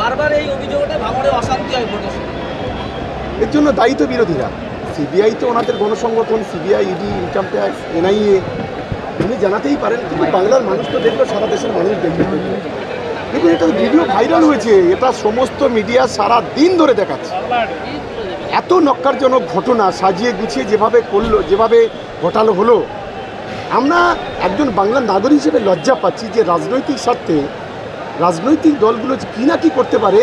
বারবার এই অভিযোগ ওঠে ভাঙড়ে অশান্তি হয় ভোটের এর জন্য দায়ী তো বিরোধীরা। সিবিআই তো ওনাদের গণসংগঠন, CBI, ED, income tax, NIA, উনি জানাতেই পারেন, কিন্তু বাংলার মানুষ তো দেখল, সারা দেশের মানুষ দেখবে দেখুন, এটা ভিডিও ভাইরাল হয়েছে, এটা সমস্ত মিডিয়া সারা দিন ধরে দেখাচ্ছে। এত নক্কারজনক ঘটনা সাজিয়ে গুছিয়ে যেভাবে করল, যেভাবে ঘটালো হলো, আমরা একজন বাংলার নাগরিক হিসেবে লজ্জা পাচ্ছি যে রাজনৈতিক স্বার্থে রাজনৈতিক দলগুলো কী না কী করতে পারে,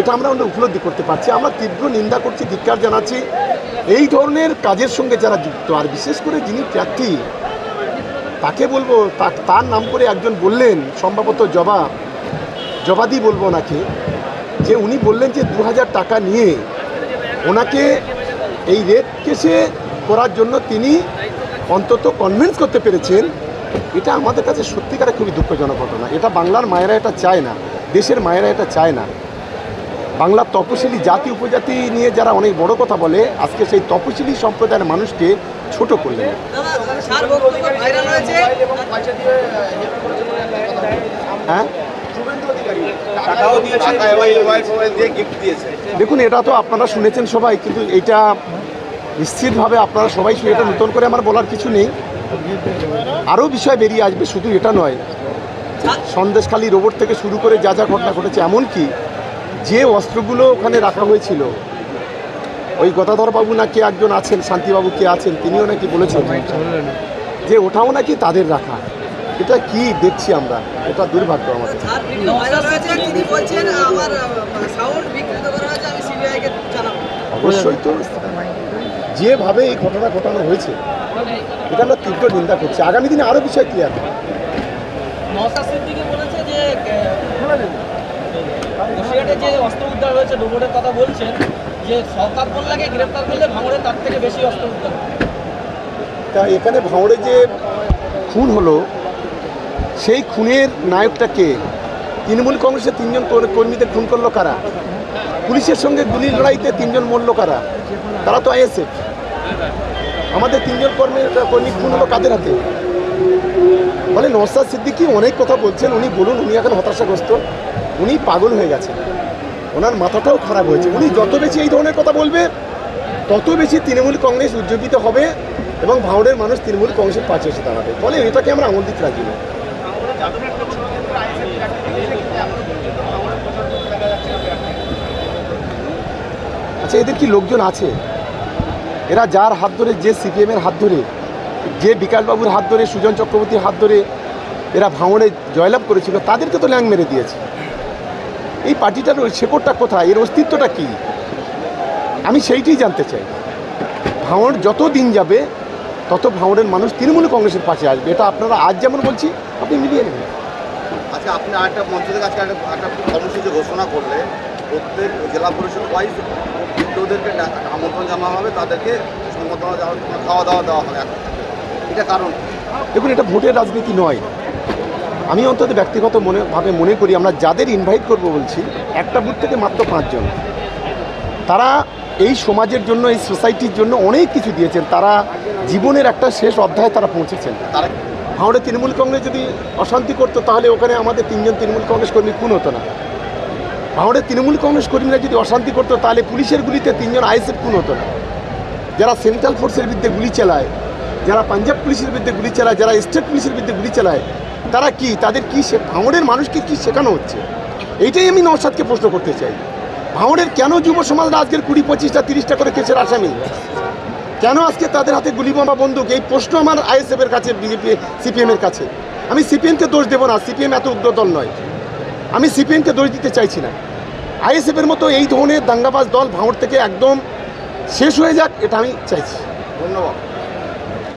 এটা আমরা আমরা উপলব্ধি করতে পারছি। আমরা তীব্র নিন্দা করছি, ধিক্কার জানাচ্ছি। এই ধরনের কাজের সঙ্গে যারা যুক্ত, আর বিশেষ করে যিনি প্রার্থী, তাকে বলব তার নাম করে একজন বললেন, সম্ভবত জবা, জবাদি বলব ওনাকে, যে উনি বললেন যে দু হাজার টাকা নিয়ে ওনাকে এই রেপ কেসে করার জন্য তিনি অন্তত কনভিন্স করতে পেরেছেন। এটা আমাদের কাছে সত্যিকারে খুবই দুঃখজনক ঘটনা। এটা বাংলার মায়েরা এটা চায় না, দেশের মায়েরা এটা চায় না। বাংলার তপশিলি জাতি, উপজাতি নিয়ে যারা অনেক বড় কথা বলে, আজকে সেই তপশিলি সম্প্রদায়ের মানুষকে ছোট করলেন হ্যাঁ? দেখুন, এটা তো আপনারা শুনেছেন সবাই, কিন্তু এটা নিশ্চিতভাবে আপনারা সবাই শুনে এটা নতুন করে আমার বলার কিছু নেই। আরও বিষয় বেরিয়ে আসবে শুধু এটা নয়। সন্দেশখালী রোবট থেকে শুরু করে যা যা ঘটনা ঘটেছে এমনকি যে অস্ত্রগুলো ওখানে রাখা হয়েছিল ওই গদাধর বাবু না কে একজন আছেন শান্তিবাবু কে আছেন তিনিও নাকি বলেছেন যে ওটাও নাকি তাদের রাখা। এটা কি দেখছি আমরা এটা দুর্ভাগ্য আমাদের। অবশ্যই তো যেভাবে এই ঘটনা ঘটানো হয়েছে এটা আমরা তীব্র নিন্দা করছি। আগামী দিনে আরও বিষয় ক্লিয়ার বলেছে যে অস্ত্র উদ্ধার হয়েছে ডোবরের কথা বলছেন যে সরকার মোল্লাকে গ্রেপ্তার করলে ভাঙড়ে তার থেকে বেশি অস্ত্র উদ্ধার। তা এখানে ভাঁড়ে যে খুন হলো সেই খুনের নায়কটা কে? তৃণমূল কংগ্রেসের তিনজন কর্মীদের খুন করল কারা? পুলিশের সঙ্গে গুলির লড়াইতে তিনজন মরল কারা? তারা তো আইএসএফ। আমাদের তিনজন কর্মী কর্মী খুন হলো কাদের হাতে? বলে নওসাদ সিদ্দিকি অনেক কথা বলছেন, উনি বলুন উনি এখন হতাশাগ্রস্ত, উনি পাগল হয়ে গেছেন। ওনার মাথাটাও খারাপ হয়েছে। উনি যত বেশি এই ধরনের কথা বলবে, তত বেশি তৃণমূল কংগ্রেস উজ্জীবিত হবে এবং ভাঙড়ের মানুষ তৃণমূল কংগ্রেসের পাশে এসে দাঁড়াবে। ফলে এটাকে আমরা আমল দিতে রাজি না আচ্ছা এদের কি লোকজন আছে? এরা যার হাত ধরে, যে সিপিএমের হাত ধরে, যে বিকাশবাবুর হাত ধরে, সুজন চক্রবর্তীর হাত ধরে এরা ভাঙড়ে জয়লাভ করেছিল, তাদেরকে তো ল্যাং মেরে দিয়েছে। এই পার্টিটার শেকড়টা কোথায়? এর অস্তিত্বটা কী? আমি সেইটাই জানতে চাই। ভাঙড় যত দিন যাবে, তত ভাঙড়ের মানুষ তৃণমূল কংগ্রেসের পাশে আসবে। এটা আপনারা আজ যেমন বলছি, আপনি মিলিয়ে নেবেন। আজকে আপনি আরেকটা মঞ্চ থেকে আজকে একটা কর্মসূচি ঘোষণা করলে প্রত্যেক জেলা পরিষদ ওয়াইজ ওদেরকে আমন্ত্রণ জানানো হবে তাদেরকে সংবর্ধনা দেওয়া খাওয়া দাওয়া দেওয়া হবে এটা কারণ। দেখুন এটা ভোটের রাজনীতি নয়। আমি অন্তত ব্যক্তিগত মনে ভাবে মনে করি আমরা যাদের ইনভাইট করব বলছি একটা বুথ থেকে মাত্র পাঁচজন। তারা এই সমাজের জন্য এই সোসাইটির জন্য অনেক কিছু দিয়েছেন। তারা জীবনের একটা শেষ অধ্যায়ে তারা পৌঁছেছেন। তারা হাওড়ে তৃণমূল কংগ্রেস যদি অশান্তি করতো তাহলে ওখানে আমাদের তিনজন তৃণমূল কংগ্রেস কর্মী খুন হতো না। হাওড়ে তৃণমূল কংগ্রেস কর্মীরা যদি অশান্তি করতো, তাহলে পুলিশের গুলিতে তিনজন আইএসএফ খুন হতো না। যারা সেন্ট্রাল ফোর্সের বিরুদ্ধে গুলি চালায়, যারা পাঞ্জাব পুলিশের বিরুদ্ধে গুলি চালায়, যারা স্টেট পুলিশের বিরুদ্ধে গুলি চালায়, তারা কি, তাদের কি সে ভাঙড়ের মানুষকে কি শেখানো হচ্ছে? এইটাই আমি নওশাদকে প্রশ্ন করতে চাই। ভাঙড়ের কেন যুব সমাজরা আজকের কুড়ি পঁচিশটা, তিরিশটা করে কেসের আসামি? কেন আজকে তাদের হাতে গুলি বোমা বন্দুক? এই প্রশ্ন আমার আইএসএফ এর কাছে, বিজেপি, সিপিএমের কাছে। আমি সিপিএমকে দোষ দেবো না, সিপিএম এত দল নয়। আমি সিপিএমকে দোষ দিতে চাইছি না। আইএসএফের মতো এই ধরনের দাঙ্গাবাজ দল ভাঙড় থেকে একদম শেষ হয়ে যাক, এটা আমি চাইছি। ধন্যবাদ।